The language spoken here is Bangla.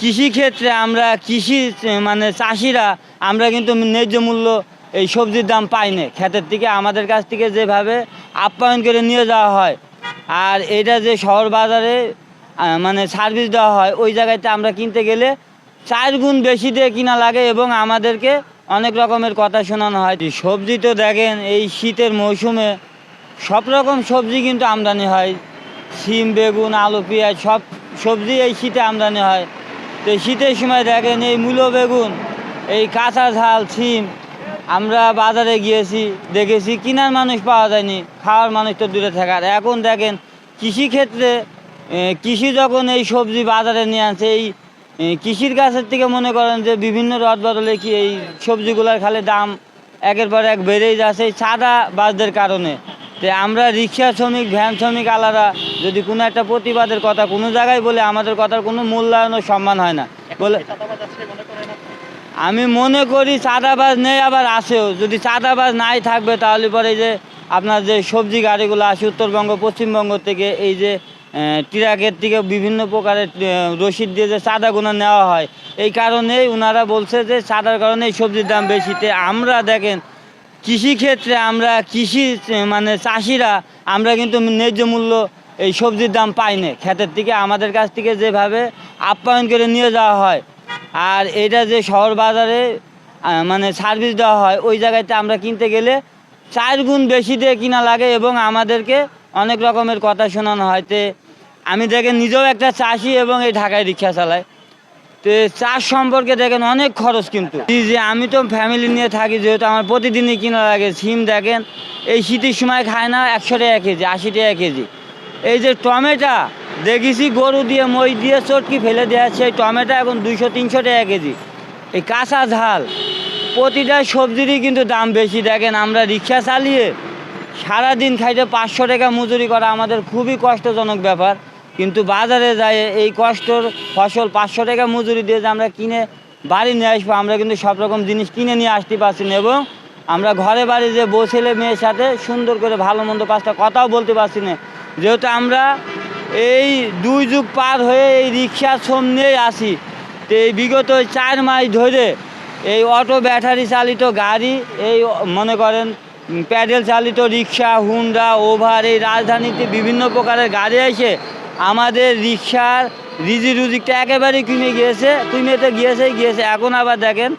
কৃষি ক্ষেত্রে আমরা কৃষি মানে চাষিরা আমরা কিন্তু ন্যায্য মূল্য এই সবজির দাম পাই না। ক্ষেতের থেকে আমাদের কাছ থেকে যেভাবে আপ্যায়ন করে নিয়ে যাওয়া হয়, আর এটা যে শহর বাজারে মানে সার্ভিস দেওয়া হয়, ওই জায়গাতে আমরা কিনতে গেলে চার গুণ বেশি দিয়ে কিনা লাগে এবং আমাদেরকে অনেক রকমের কথা শোনানো হয়। সবজি তো দেখেন, এই শীতের মৌসুমে সব রকম সবজি কিন্তু আমদানি হয়। সিম বেগুন, আলু, পেঁয়াজ, সব সবজি এই শীতে আমদানি হয়। তো শীতের সময় দেখেন এই মূলো বেগুন, এই কাঁচা ঝাল সিম আমরা বাজারে গিয়েছি, দেখেছি কিনার মানুষ পাওয়া যায়নি, খাওয়ার মানুষ তো দূরে থাকার এখন দেখেন কৃষিক্ষেত্রে কৃষি যখন এই সবজি বাজারে নিয়ে আসে, এই কৃষির কাছের থেকে মনে করেন যে বিভিন্ন রদ বদলে কি এই সবজিগুলোর খালি দাম একের পর এক বেড়েই যাচ্ছে, এই সাদা বাজদের কারণে। তো আমরা রিক্সা শ্রমিক, ভ্যান শ্রমিক আলাদা, যদি কোনো একটা প্রতিবাদের কথা কোনো জায়গায় বলে আমাদের কথার কোনো মূল্যায়ন ও সম্মান হয় না। বলে আমি মনে করি চাঁদাবাজ নেই, আবার আসেও। যদি চাঁদাবাজ নাই থাকবে, তাহলে পরে যে আপনার যে সবজি গাড়িগুলো আসে উত্তরবঙ্গ, পশ্চিমবঙ্গ থেকে এই যে ট্রাকের থেকে বিভিন্ন প্রকারের রসিদ দিয়ে যে চাঁদাগুলো নেওয়া হয়, এই কারণেই ওনারা বলছে যে চাঁদার কারণে সবজির দাম বেশিতে। আমরা দেখেন কৃষিক্ষেত্রে আমরা কৃষি মানে চাষিরা আমরা কিন্তু ন্যায্য মূল্য এই সবজির দাম পাই না। ক্ষেতের থেকে আমাদের কাছ থেকে যেভাবে আপ্যায়ন করে নিয়ে যাওয়া হয়, আর এটা যে শহর বাজারে মানে সার্ভিস দেওয়া হয়, ওই জায়গাতে আমরা কিনতে গেলে চার গুণ বেশি দিয়ে কিনা লাগে এবং আমাদেরকে অনেক রকমের কথা শোনানো হয়। তে আমি দেখে নিজেও একটা চাষি এবং এই ঢাকায় রিক্সা চালাই। তো চাষ সম্পর্কে দেখেন অনেক খরচ কিন্তু। যে আমি তো ফ্যামিলি নিয়ে থাকি, যেহেতু আমার প্রতিদিনই কিনা লাগে, সিম দেখেন, এই শীতের সময় খায় না একশো টাকা কেজি, আশি টাকা কেজি। এই যে টমেটো, দেখেছি গরু দিয়ে, মই দিয়ে চটকি ফেলে দেওয়া সেই টমেটো এখন দুইশো, তিনশো টাকা কেজি। এই কাঁচা ঝাল, প্রতিটা সবজিরই কিন্তু দাম বেশি। দেখেন আমরা রিক্সা চালিয়ে সারাদিন খাইতে পাঁচশো টাকা মজুরি করা আমাদের খুবই কষ্টজনক ব্যাপার। কিন্তু বাজারে যায় এই কষ্টর ফসল পাঁচশো টাকা মজুরি দিয়ে যে আমরা কিনে বাড়ি নিয়ে আসব, আমরা কিন্তু সব রকম জিনিস কিনে নিয়ে আসতে পারছি না। এবং আমরা ঘরে বাড়ি যে বউ ছেলে মেয়ের সাথে সুন্দর করে ভালো মন্দ পাঁচটা কথাও বলতে পারছি না। যেহেতু আমরা এই দুই যুগ পার হয়ে এই রিক্সা শ্রম নিয়েই আসি তো এই বিগত চার মাস ধরে এই অটো ব্যাটারি চালিত গাড়ি, এই মনে করেন প্যাডেল চালিত রিক্সা, হুন্ডা, ওভার, এই রাজধানীতে বিভিন্ন প্রকারের গাড়ি এসে আমাদের রিক্সার রিজি রুজিকটা একেবারেই কমে গিয়েছে কমেতে গিয়েছে গিয়েছে। এখন আবার দেখেন।